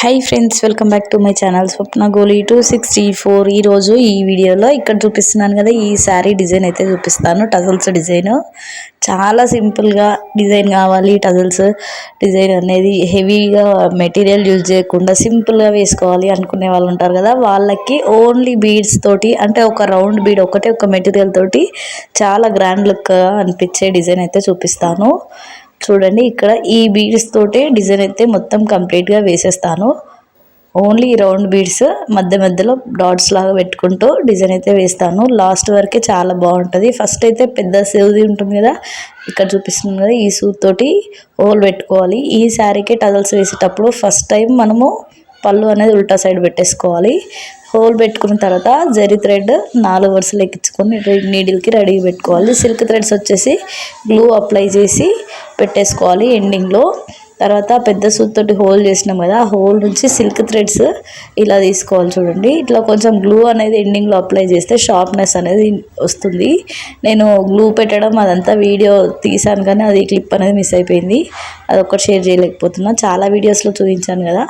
Hi friends welcome back to my channel Swapna Goli two sixty four ఈరోజు ఈ వీడియోలో ఇక్కడ చూపిస్తున్నాను కదా ఈ శారీ డిజైన్ అయితే చూపిస్తాను టజల్స్ డిజైన్ చాలా సింపుల్గా డిజైన్ కావాలి టజల్స్ డిజైన్ అనేది హెవీగా మెటీరియల్ యూజ్ చేయకుండా సింపుల్గా వేసుకోవాలి అనుకునే వాళ్ళు ఉంటారు కదా వాళ్ళకి ఓన్లీ బీడ్స్ తోటి అంటే ఒక రౌండ్ బీడ్ ఒకటే ఒక మెటీరియల్ తోటి చాలా గ్రాండ్ లుక్గా అనిపించే డిజైన్ అయితే చూపిస్తాను. చూడండి ఇక్కడ ఈ బీడ్స్ తోటే డిజైన్ అయితే మొత్తం కంప్లీట్గా వేసేస్తాను. ఓన్లీ రౌండ్ బీడ్స్ మధ్య మధ్యలో డాట్స్ లాగా పెట్టుకుంటూ డిజైన్ అయితే వేస్తాను. లాస్ట్ వరకే చాలా బాగుంటుంది. ఫస్ట్ అయితే పెద్ద సూది ఉంటుంది కదా ఇక్కడ చూపిస్తుంది కదా ఈ సూద్ తోటి హోల్ పెట్టుకోవాలి. ఈ శారీకి టజల్స్ వేసేటప్పుడు ఫస్ట్ టైం మనము పళ్ళు అనేది ఉల్టా సైడ్ పెట్టేసుకోవాలి. హోల్ పెట్టుకున్న తర్వాత జరి థ్రెడ్ నాలుగు వరుసలు ఎక్కించుకొని నీడిల్కి రెడీ పెట్టుకోవాలి. సిల్క్ థ్రెడ్స్ వచ్చేసి గ్లూ అప్లై చేసి పెట్టేసుకోవాలి ఎండింగ్లో. తర్వాత పెద్ద సూత్తోటి హోల్ చేసినాం కదా ఆ హోల్ నుంచి సిల్క్ థ్రెడ్స్ ఇలా తీసుకోవాలి చూడండి. ఇట్లా కొంచెం గ్లూ అనేది ఎండింగ్లో అప్లై చేస్తే షార్ప్నెస్ అనేది వస్తుంది. నేను గ్లూ పెట్టడం అదంతా వీడియో తీసాను కానీ అది క్లిప్ అనేది మిస్ అయిపోయింది. అది ఒక్కటి షేర్ చేయలేకపోతున్నా. చాలా వీడియోస్లో చూపించాను కదా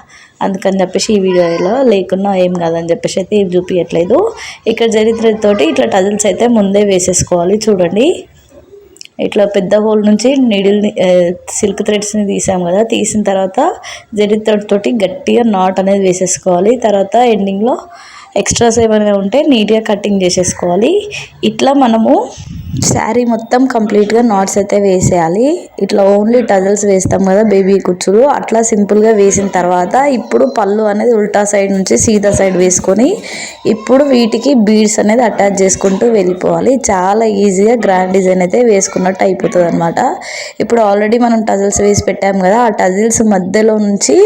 అందుకని చెప్పేసి ఈ వీడియోలో లేకున్నా ఏం కాదని చెప్పేసి అయితే ఏం చూపించట్లేదు ఇక్కడ జరిత్రతోటి ఇట్లా టజల్స్ అయితే ముందే వేసేసుకోవాలి చూడండి. ఇట్లా పెద్ద హోల్ నుంచి నీడిల్ని సిల్క్ థ్రెడ్స్ని తీసాం కదా తీసిన తర్వాత జరి తోటి గట్టిగా నాట్ అనేది వేసేసుకోవాలి. తర్వాత ఎండింగ్లో ఎక్స్ట్రాస్ ఏమైనా ఉంటే నీట్గా కటింగ్ చేసేసుకోవాలి. ఇట్లా మనము శారీ మొత్తం కంప్లీట్గా నాట్స్ అయితే వేసేయాలి. ఇట్లా ఓన్లీ టజల్స్ వేస్తాం కదా బేబీ కుచ్చులు. అట్లా సింపుల్గా వేసిన తర్వాత ఇప్పుడు పళ్ళు అనేది ఉల్టా సైడ్ నుంచి సీదా సైడ్ వేసుకొని ఇప్పుడు వీటికి బీడ్స్ అనేది అటాచ్ చేసుకుంటూ వెళ్ళిపోవాలి. చాలా ఈజీగా గ్రాండ్ డిజైన్ అయితే వేసుకున్నట్టు అయిపోతుంది అనమాట ఇప్పుడు ఆల్రెడీ మనం టజల్స్ వేసి పెట్టాం కదా ఆ టజిల్స్ మధ్యలో నుంచి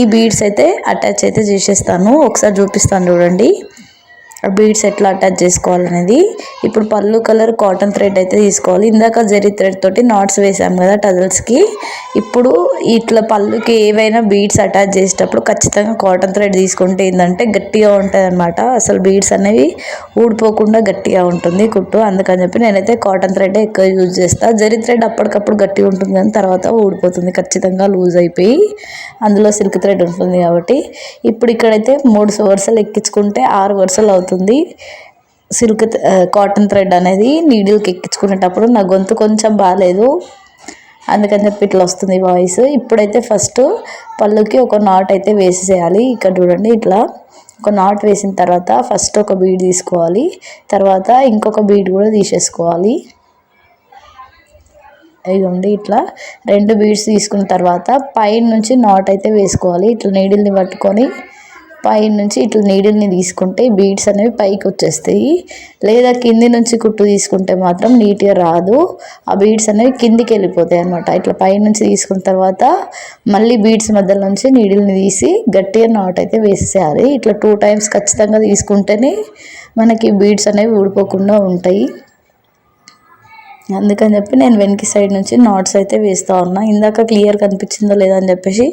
ఈ బీడ్స్ అయితే అటాచ్ అయితే చేసేస్తాను. ఒకసారి చూపిస్తాను చూడండి. pilih బీడ్స్ ఎట్లా అటాచ్ చేసుకోవాలనేది. ఇప్పుడు పళ్ళు కలర్ కాటన్ థ్రెడ్ అయితే తీసుకోవాలి. ఇందాక జరీ థ్రెడ్ తోటి నాట్స్ వేసాం కదా టజల్స్కి ఇప్పుడు ఇట్లా పళ్ళుకి ఏవైనా బీడ్స్ అటాచ్ చేసేటప్పుడు ఖచ్చితంగా కాటన్ థ్రెడ్ తీసుకుంటే ఏంటంటే గట్టిగా ఉంటుంది అనమాట అసలు బీడ్స్ అనేవి ఊడిపోకుండా గట్టిగా ఉంటుంది కుట్టు. అందుకని చెప్పి నేనైతే కాటన్ థ్రెడ్ ఎక్కువ యూజ్ చేస్తాను జరీ థ్రెడ్ అప్పటికప్పుడు గట్టిగా ఉంటుంది కానీ తర్వాత ఊడిపోతుంది. ఖచ్చితంగా లూజ్ అయిపోయి అందులో సిల్క్ థ్రెడ్ ఉంటుంది కాబట్టి. ఇప్పుడు ఇక్కడైతే మూడు వరుసలు ఎక్కించుకుంటే ఆరు వరుసలు అవుతుంది అవుతుంది. సిల్క్ కాటన్ థ్రెడ్ అనేది నీడిల్కి ఎక్కించుకునేటప్పుడు నా గొంతు కొంచెం బాగాలేదు అందుకని చెప్పి ఇట్లా వస్తుంది వాయిస్. ఇప్పుడైతే ఫస్ట్ పళ్ళుకి ఒక నాట్ అయితే వేసేసేయాలి. ఇక్కడ చూడండి ఇట్లా. ఒక నాట్ వేసిన తర్వాత ఫస్ట్ ఒక బీడ్ తీసుకోవాలి. తర్వాత ఇంకొక బీడ్ కూడా తీసేసుకోవాలి. ఇదిగోండి ఇట్లా. రెండు బీడ్స్ తీసుకున్న తర్వాత పైన నుంచి నాట్ అయితే వేసుకోవాలి. ఇట్లా నీడిల్ని పట్టుకొని పై నుంచి ఇట్లా నీడిల్ని తీసుకుంటే బీడ్స్ అనేవి పైకి వచ్చేస్తాయి. లేదా కింది నుంచి కుట్టు తీసుకుంటే మాత్రం నీట్గా రాదు. ఆ బీడ్స్ అనేవి కిందికి వెళ్ళిపోతాయి అనమాట ఇట్లా పై నుంచి తీసుకున్న తర్వాత మళ్ళీ బీడ్స్ మధ్యలో నుంచి నీడిల్ని తీసి గట్టిగా నాట్ అయితే వేసేయాలి ఇట్లా టూ టైమ్స్ ఖచ్చితంగా తీసుకుంటేనే మనకి బీడ్స్ అనేవి ఊడిపోకుండా ఉంటాయి. అందుకని చెప్పి నేను వెనక్కి సైడ్ నుంచి నాట్స్ అయితే వేస్తూ ఉన్నా. ఇందాక క్లియర్ కనిపించిందో లేదో అని చెప్పేసి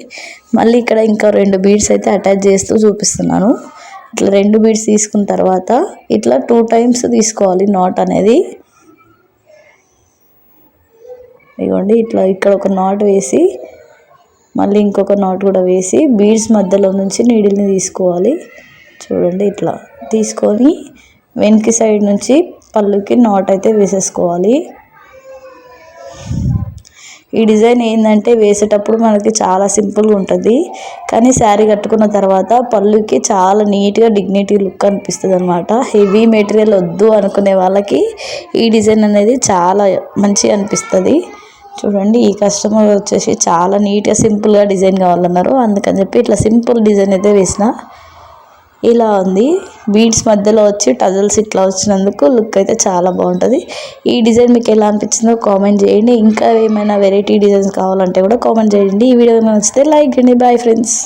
మళ్ళీ ఇక్కడ ఇంకా రెండు బీడ్స్ అయితే అటాచ్ చేస్తూ చూపిస్తున్నాను. ఇట్లా రెండు బీడ్స్ తీసుకున్న తర్వాత ఇట్లా టూ టైమ్స్ తీసుకోవాలి నాట్ అనేది. ఇవ్వండి ఇట్లా ఇక్కడ ఒక నాట్ వేసి మళ్ళీ ఇంకొక నాట్ కూడా వేసి బీడ్స్ మధ్యలో నుంచి నీడిల్ని తీసుకోవాలి. చూడండి ఇట్లా తీసుకొని వెనక్కి సైడ్ నుంచి పళ్ళుకి నాట్ అయితే వేసేసుకోవాలి. ఈ డిజైన్ ఏంటంటే వేసేటప్పుడు మనకి చాలా సింపుల్గా ఉంటుంది. కానీ శారీ కట్టుకున్న తర్వాత పళ్ళుకి చాలా నీట్గా డిగ్నిటీ లుక్ అనిపిస్తుంది అనమాట హెవీ మెటీరియల్ వద్దు అనుకునే వాళ్ళకి ఈ డిజైన్ అనేది చాలా మంచిగా అనిపిస్తుంది. చూడండి ఈ కస్టమర్ వచ్చేసి చాలా నీట్గా సింపుల్గా డిజైన్ కావాలన్నారు. అందుకని చెప్పి ఇట్లా సింపుల్ డిజైన్ అయితే వేసిన. ఇలా ఉంది. బీడ్స్ మధ్యలో వచ్చి టజల్స్ ఇట్లా వచ్చినందుకు లుక్ అయితే చాలా బాగుంటుంది. ఈ డిజైన్ మీకు ఎలా అనిపించిందో కామెంట్ చేయండి. ఇంకా ఏమైనా వెరైటీ డిజైన్స్ కావాలంటే కూడా కామెంట్ చేయండి. ఈ వీడియో నచ్చితే లైక్ చేయండి. Bye friends